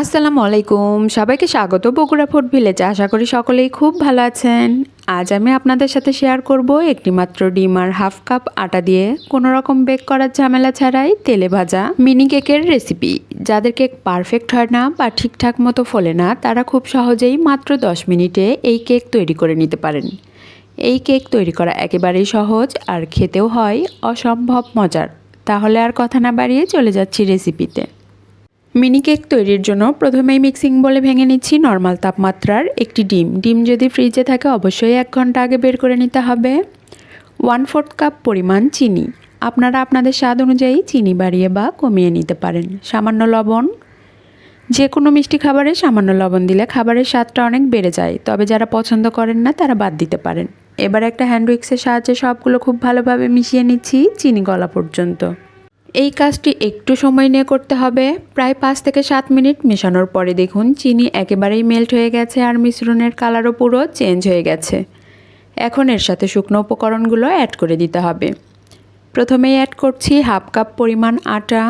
আসসালামু আলাইকুম। সবাইকে স্বাগত বগুড়া ফুড ভিলেজে আশা করি সকলেই খুব ভালো আছেন। আজ আমি আপনাদের সাথে শেয়ার করব একটি মাত্র ডিম আর হাফ কাপ আটা দিয়ে কোনো রকম বেক করার ঝামেলা ছাড়াই তেলে ভাজা মিনি কেকের রেসিপি যাদের কেক পারফেক্ট হয় না বা ঠিকঠাক মতো ফলে না, তারা খুব সহজেই মাত্র 10 মিনিটে এই কেক তৈরি করে নিতে পারেন। এই কেক তৈরি করা একেবারেই সহজ আর খেতেও হয় অসম্ভব মজার। তাহলে আর কথা না বাড়িয়ে চলে যাচ্ছি রেসিপিতে মিনি কেক তৈরির জন্য প্রথমেই মিক্সিং বলে ভেঙে নিচ্ছি নর্মাল তাপমাত্রার একটি ডিম। ডিম যদি ফ্রিজে থাকে, অবশ্যই এক ঘণ্টা আগে বের করে নিতে হবে। ওয়ান ফোর্থ কাপ পরিমাণ চিনি। আপনারা আপনাদের স্বাদ অনুযায়ী চিনি বাড়িয়ে বা কমিয়ে নিতে পারেন। সামান্য লবণ। যে কোনো মিষ্টি খাবারে সামান্য লবণ দিলে খাবারের স্বাদটা অনেক বেড়ে যায়। তবে যারা পছন্দ করেন না, তারা বাদ দিতে পারেন। এবার একটা হ্যান্ড উইক্সের সাহায্যে সবগুলো খুব ভালোভাবে মিশিয়ে নিচ্ছি চিনি গলা পর্যন্ত। এই কাজটি একটু সময় নিয়ে করতে হবে। প্রায় পাঁচ থেকে সাত মিনিট মেশানোর পরে দেখুন চিনি একেবারেই মেল্ট হয়ে গেছে আর মিশ্রণের কালারও পুরো চেঞ্জ হয়ে গেছে। এখন এর সাথে শুকনো উপকরণগুলো অ্যাড করে দিতে হবে। প্রথমেই অ্যাড করছি হাফ কাপ পরিমাণ আটা।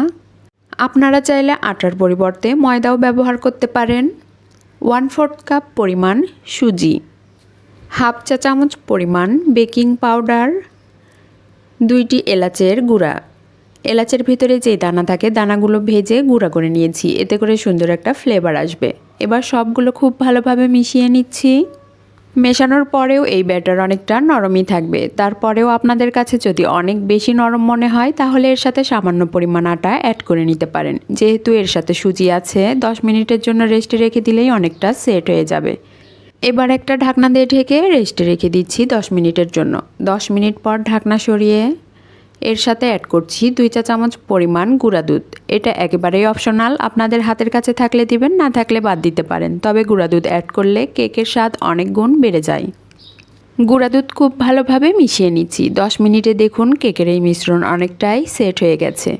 আপনারা চাইলে আটার পরিবর্তে ময়দাও ব্যবহার করতে পারেন। ওয়ান ফোর্থ কাপ পরিমাণ সুজি। হাফ চা চামচ পরিমাণ বেকিং পাউডার। দুইটি এলাচের গুঁড়া। এলাচের ভিতরে যে দানা থাকে, দানাগুলো ভেজে গুঁড়া করে নিয়েছি। এতে করে সুন্দর একটা ফ্লেভার আসবে। এবার সবগুলো খুব ভালোভাবে মিশিয়ে নিচ্ছি। মেশানোর পরেও এই ব্যাটার অনেকটা নরমই থাকবে। তারপরেও আপনাদের কাছে যদি অনেক বেশি নরম মনে হয়, তাহলে এর সাথে সামান্য পরিমাণ আটা অ্যাড করে নিতে পারেন। যেহেতু এর সাথে সুজি আছে, দশ মিনিটের জন্য রেস্টে রেখে দিলেই অনেকটা সেট হয়ে যাবে। এবার একটা ঢাকনা দিয়ে ঢেকে রেস্টে রেখে দিচ্ছি দশ মিনিটের জন্য। দশ মিনিট পর ঢাকনা সরিয়ে এর সাথে অ্যাড করছি দুই চা চামচ পরিমাণ গুঁড়া দুধ। এটা একেবারেই অপশনাল আপনাদের হাতের কাছে থাকলে দিবেন, না থাকলে বাদ দিতে পারেন। তবে গুঁড়া দুধ অ্যাড করলে কেকের স্বাদ অনেক গুণ বেড়ে যায়। গুঁড়া দুধ খুব ভালোভাবে মিশিয়ে নিচ্ছি। দশ মিনিটে দেখুন কেকের এই মিশ্রণ অনেকটাই সেট হয়ে গেছে।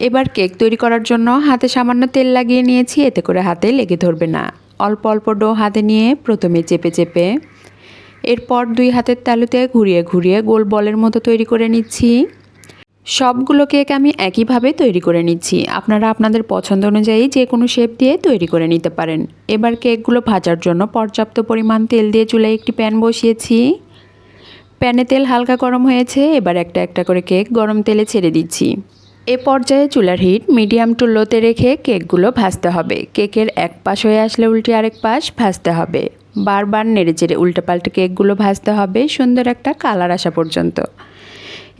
এবার কেক তৈরি করার জন্য হাতে সামান্য তেল লাগিয়ে নিয়েছি, এতে করে হাতে লেগে ধরবে না। অল্প অল্প ডো হাতে নিয়ে প্রথমে চেপে চেপে এরপর দুই হাতের তালুতে ঘুরিয়ে ঘুরিয়ে গোল বলের মতো তৈরি করে নিচ্ছি। সবগুলো কেক আমি একইভাবে তৈরি করে নিচ্ছি। আপনারা আপনাদের পছন্দ অনুযায়ী যে কোনো শেপ দিয়ে তৈরি করে নিতে পারেন। এবার কেকগুলো ভাজার জন্য পর্যাপ্ত পরিমাণ তেল দিয়ে চুলায় একটি প্যান বসিয়েছি। প্যানে তেল হালকা গরম হয়েছে, এবার একটা একটা করে কেক গরম তেলে ছেড়ে দিচ্ছি। এ পর্যায়ে চুলার হিট মিডিয়াম টু লোতে রেখে কেকগুলো ভাজতে হবে। কেকের এক পাশ হয়ে আসলে উল্টে আরেক পাশ ভাজতে হবে। বারবার নেড়ে চেড়ে উল্টে পাল্টে কেকগুলো ভাজতে হবে, সুন্দর একটা কালার আসা পর্যন্ত।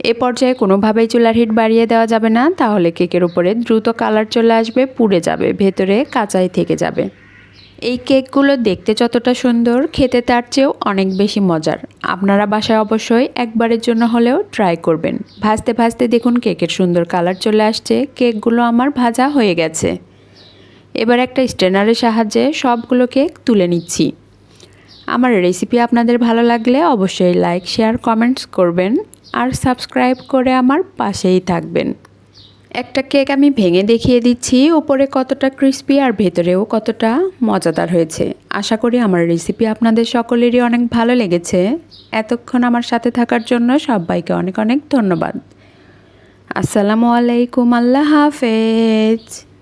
এ পর্যায়ে কোনোভাবেই চুলার হিট বাড়িয়ে দেওয়া যাবে না, তাহলে কেকের উপরে দ্রুত কালার চলে আসবে, পুড়ে যাবে, ভেতরে কাঁচাই থেকে যাবে। এই কেকগুলো দেখতে যতটা সুন্দর, খেতে তার চেয়েও অনেক বেশি মজার। আপনারা বাসায় অবশ্যই একবারের জন্য হলেও ট্রাই করবেন। ভাজতে ভাজতে দেখুন কেকের সুন্দর কালার চলে আসছে, কেকগুলো আমার ভাজা হয়ে গেছে। এবার একটা স্ট্রেনারের সাহায্যে সবগুলো কেক তুলে নিচ্ছি। আমার রেসিপি আপনাদের ভালো লাগলে অবশ্যই লাইক শেয়ার কমেন্টস করবেন আর সাবস্ক্রাইব করে আমার পাশেই থাকবেন। একটা কেক আমি ভেঙে দেখিয়ে দিচ্ছি, উপরে কতটা ক্রিস্পি আর ভেতরেও কতটা মজাদার হয়েছে। আশা করি আমার রেসিপি আপনাদের সকলেরই অনেক ভালো লেগেছে। এতক্ষণ আমার সাথে থাকার জন্য সবাইকে অনেক অনেক ধন্যবাদ। আসসালামু আলাইকুম, আল্লাহ হাফেজ।